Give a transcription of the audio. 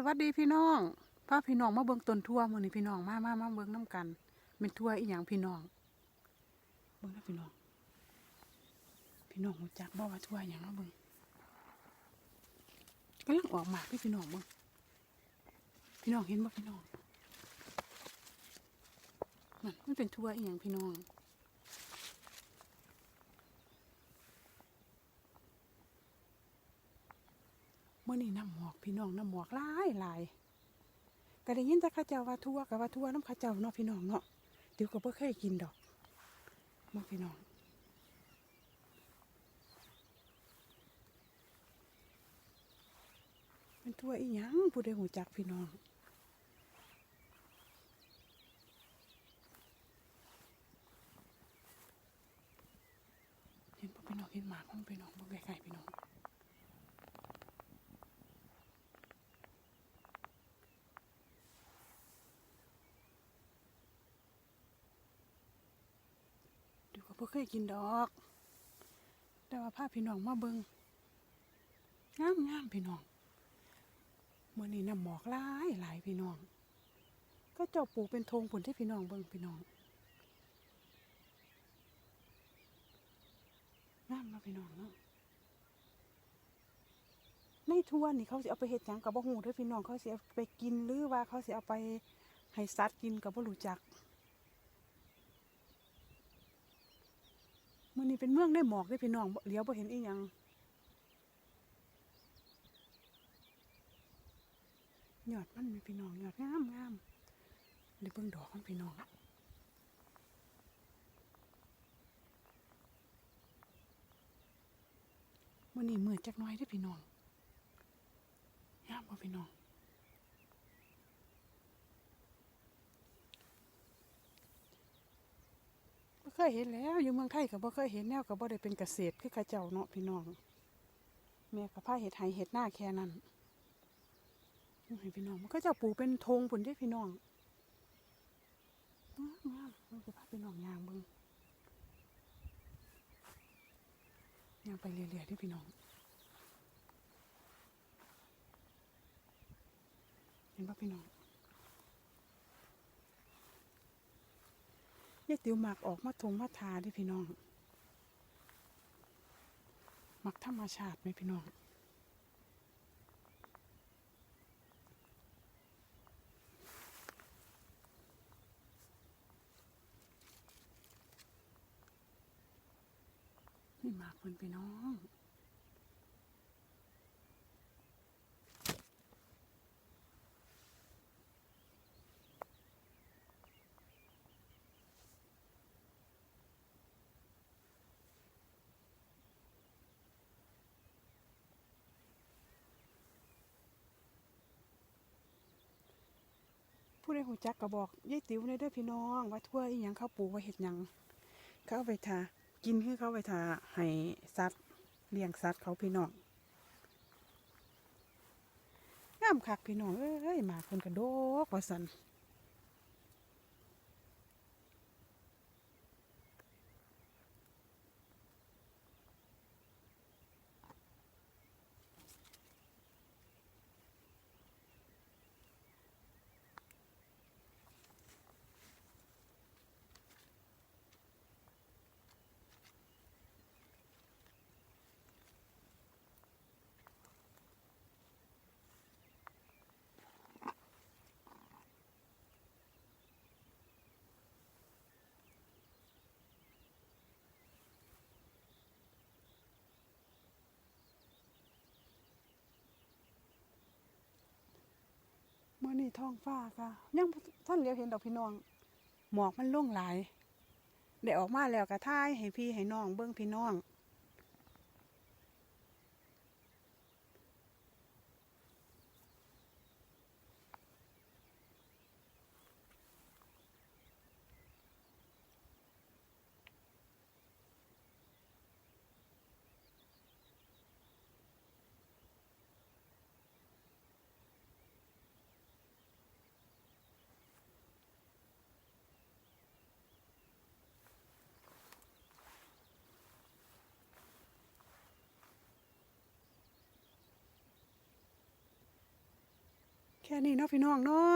สวัสดีพี่น้องพาพี่น้องมาเบิ่งต้นทั่วมื้อนี้พี่น้องมามามาเบิ่งน้ำกันเป็นทั่วอีหยังพี่น้องเบิ่งนะพี่น้อง พี่น้องรู้จักบ่ว่าทั่วอีหยังเนาะเบิ่งกำลังออกหมากพี่พี่น้องเบิ่งพี่น้องเห็นบ่พี่น้องนั่นมันเป็นทั่วอีหยังพี่น้อง มื่อนี้น้ำหมอกพี่น้องน้ำหมอกหลายหลายก็ได้ยินแต่ข้าเจ้าว่าทั่วกับว่าทั่วน้ำข้าเจ้าเนาะพี่น้องเนาะเดี๋ยวก็บ่เคยกินดอกมาพี่น้องเป็นทั่วอีหยังผู้ใดหูจักพี่น้องเห็นบ่พี่น้องเห็นหมากของพี่น้องบ่ไกลๆพี่น้อง เดี๋ยวก็ บ่เคยกินดอก แต่ว่าพาพี่น้องมาเบิงงามงามพี่น้องเมื่อนี้น้ำหมอกหลายหลายพี่น้อง ก็เจ้าปลูกเป็นธงผลที่พี่น้องเบิงพี่น้องงามเนาะพี่น้องเนาะในทวนนี่เขาสิเอาไปเฮ็ดหยังกับบ่ฮู้เด้อพี่น้องเขาสิเอาไปกินหรือว่าเขาสิเอาไปให้สัตว์กินกับบ่รู้จัก มื่อนี้เป็นเมืองได้หมอกได้พี่น้องเลี้ยวบ่เห็นอีหยังยอดมันมีพี่น้องยอดงามงามเดี๋ยวเบิ่งดอกมันพี่น้องมื่อนี้มืดจักหน้อยได้พี่น้องงามบ่พี่น้อง เคยเห็นแล้วอยู่เมืองไทยก็บ่เคยเห็นแนวก็บ่ได้เป็นเกษตรคือเขาเจ้าเนาะพี่น้องแม่ก็พาเฮ็ดไห้เฮ็ดหน้าแค่นั้นให้พี่น้องมันก็เจ้าปลูกเป็นธงพุ่นเด้พี่น้องงามามเราจะพาพี่น้องยางบิ่งยางไปเรื่อยๆเด้พี่น้องเห็นป่ะพี่น้อง ยายติ๋วหมักออกมาทงมาทาดิพี่น้องหมักธรรมชาติไหมพี่น้องนี่หมักเพิ่นพี่น้อง ดหูจักก็บอกยายติ๋วในเด้อพี่น้อง ว่าทั่วอีหยังเขาปลูว่าเห็ดหยังเขาเอาไปทากินคือเขาเอาไปทาให้สัตว์เลี้ยงสัตว์เขาพี่น้องงามคักพี่น้องเอ้ยมาคนกระโดกว่าสัน มื่อนี้ท้องฟ้าค่ะยังท่านเลียวเห็นดอกพี่น้อง หมอกมันล่งหลายได้ออกมาแล้วกระท้ายให้พี่ให้น้องเบิ้งพี่น้อง แค่นี้เนาะพี่น้องเนาะ